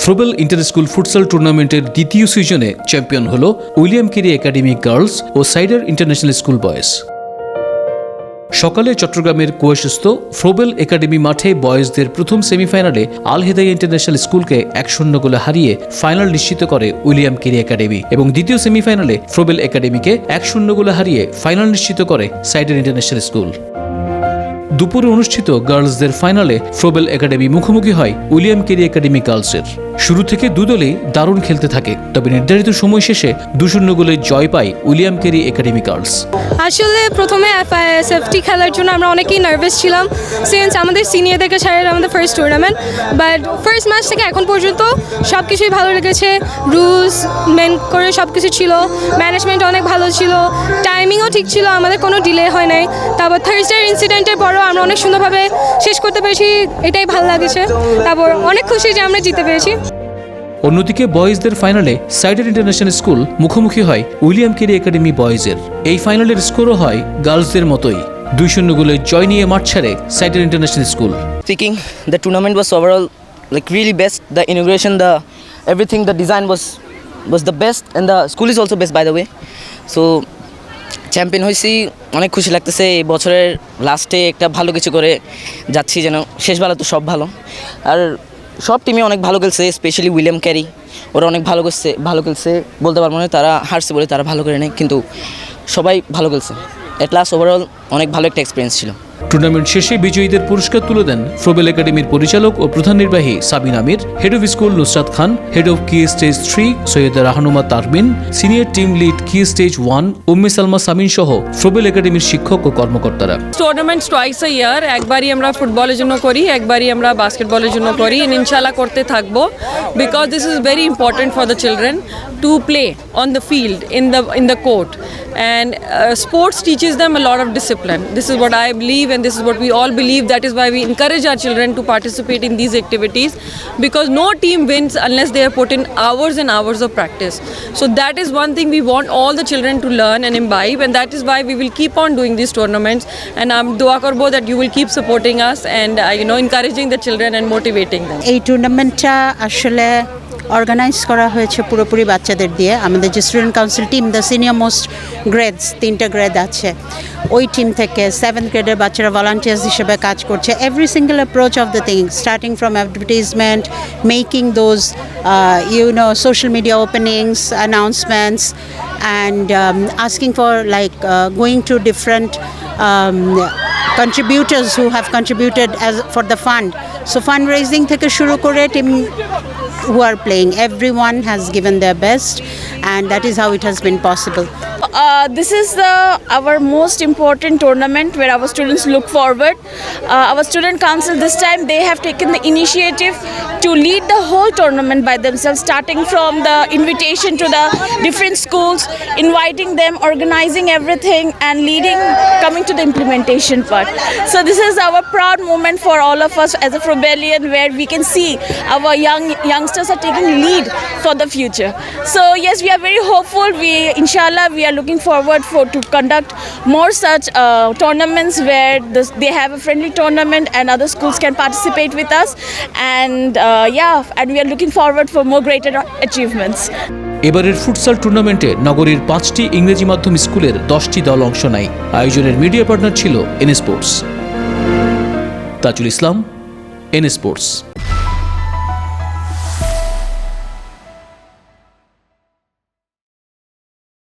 ফ্রোবেল inter school futsal টুর্নামেন্টের দ্বিতীয় সিজনে চ্যাম্পিয়ন হল উইলিয়াম কেরি একাডেমি গার্লস ও সাইডার ইন্টারন্যাশনাল স্কুল বয়েজ। সকালে চট্টগ্রামের কুয়াশস্থ ফ্রোবেল একাডেমি মাঠে বয়েজদের প্রথম সেমিফাইনালে আল হেদায়া ইন্টারন্যাশনাল স্কুলকে এক শূন্য গোলে হারিয়ে ফাইনাল নিশ্চিত করে উইলিয়াম কেরি একাডেমি এবং দ্বিতীয় সেমিফাইনালে ফ্রোবেল একাডেমিকে এক শূন্য গোলে হারিয়ে ফাইনাল নিশ্চিত করে সাইডার ইন্টারন্যাশনাল স্কুল। দুপুরে অনুষ্ঠিত গার্লসদের ফাইনালে ফ্রোবেল একাডেমি মুখোমুখি হয় উইলিয়াম কেরি একাডেমি গার্লসের। শুরু থেকে দুদলেই দারুণ খেলতে থাকে, তবে নির্ধারিত সময় শেষে দু শূন্য গোলে জয় পায় উইলিয়াম কেরি একাডেমি গার্লস। আসলে প্রথমে এফআইএসএফটি খেলার জন্য আমরা অনেকেই নার্ভাস ছিলাম সিন্স আমাদের সিনিয়রদেরকে ছাড়া আমাদের first tournament but first match থেকে এখন পর্যন্ত সব কিছুই ভালো লেগেছে রুলস মেন করে সব কিছু ছিল ম্যানেজমেন্ট অনেক ভালো ছিল টাইমিংও ঠিক ছিল, আমাদের কোনো ডিলে হয় নাই, তারপর থার্সডে ইনসিডেন্টের পরও আমরা অনেক সুন্দরভাবে শেষ করতে পেরেছি, এটাই ভালো লাগেছে, তারপর অনেক খুশি যে আমরা জিতে পেরেছি। অন্যদিকে বয়েজদের ফাইনালে সাইডার ইন্টারন্যাশনাল স্কুল মুখোমুখি হয় উইলিয়াম কেরি একাডেমি বয়েজের। এই ফাইনালের স্কোরও হয় গার্লসদের মতোই। দুই শূন্য গোলে জয় নিয়ে মাঠ ছাড়ে Cider international school. Speaking, the tournament was overall like really best the inauguration, the everything the design was was the best and the school is also best by the way so champion হয়েছি অনেক খুশি লাগতেছে। এই বছরের লাস্টে একটা ভালো কিছু করে যাচ্ছি যেন। শেষ বেলা তো সব ভালো। আর সব টিমে অনেক ভালো খেলছে স্পেশালি উইলিয়াম ক্যারি ওরা অনেক ভালো করছে, ভালো খেলছে বলতে পারব না, তারা হারছে বলে তারা ভালো করে নেয়, কিন্তু সবাই ভালো খেলছে। এট লাস্ট ওভারঅল অনেক ভালো একটা এক্সপিরিয়েন্স ছিল। টুর্নামেন্ট শেষে বিজয়ীদের পুরস্কার তুলে দেন ফ্রোবেল একাডেমির পরিচালক ও প্রধান নির্বাহী Sabin Amir head of school Nusrat Khan head of key stage three Syed Rahanuma Tarbin senior team lead key stage one Umme Salma Samin সহ ফ্রোবেল একাডেমির শিক্ষক ও কর্মকর্তারা। টুর্নামেন্টস টুয়াইস আ ইয়ার একবারই আমরা ফুটবলের জন্য করি একবারই আমরা বাস্কেটবলের জন্য করি ইনশাল্লাহ করতে থাকব। Because this is very important for the children to play on the field in the in the court uh, sports teaches them a lot of discipline. This is what i believe and this is what we all believe that is why we encourage our children to participate in these activities because no team wins unless they have put in hours and hours of practice so that is one thing we want all the children to learn and imbibe and that is why we will keep on doing these tournaments and i'm dua karbo that you will keep supporting us and uh, you know encouraging the children and motivating them এই টুর্নামেন্টটা আসলে organise করা হয়েছে পুরোপুরি বাচ্চাদের দিয়ে। আমাদের যে student council team the senior most grades তিনটা গ্রেড আছে। ওই টিম থেকে সেভেন্থ গ্রেডের বাচ্চারা ভলান্টিয়ার্স হিসেবে কাজ করছে। Every single approach of the thing starting from advertisement making those you know social media openings announcements and asking for like going to different contributors who have contributed as, for the fund so fundraising থেকে শুরু করে team who are playing. Everyone has given their best and that is how it has been possible Uh, this is the our most important tournament where our students look forward. Uh, our student council this time they have taken the initiative to lead the whole tournament by themselves, starting from the invitation to the different schools, inviting them, organizing everything, and leading, coming to the implementation part. So this is our proud moment for all of us as a Frobelian, where we can see our young youngsters are taking lead for the future. So yes, we are very hopeful. We, inshallah, we are looking forward for to conduct more such uh, tournaments where this, they have a friendly tournament and other schools can participate with us. And uh, yeah, and we are looking forward for more greater achievements. এবারের futsal টুর্নামেন্টে নগরীর পাঁচটি ইংরেজি মাধ্যম স্কুলের দশটি দল অংশ নেয় আয়োজনের মিডিয়া পার্টনার ছিল N sports Tajul Islam N sports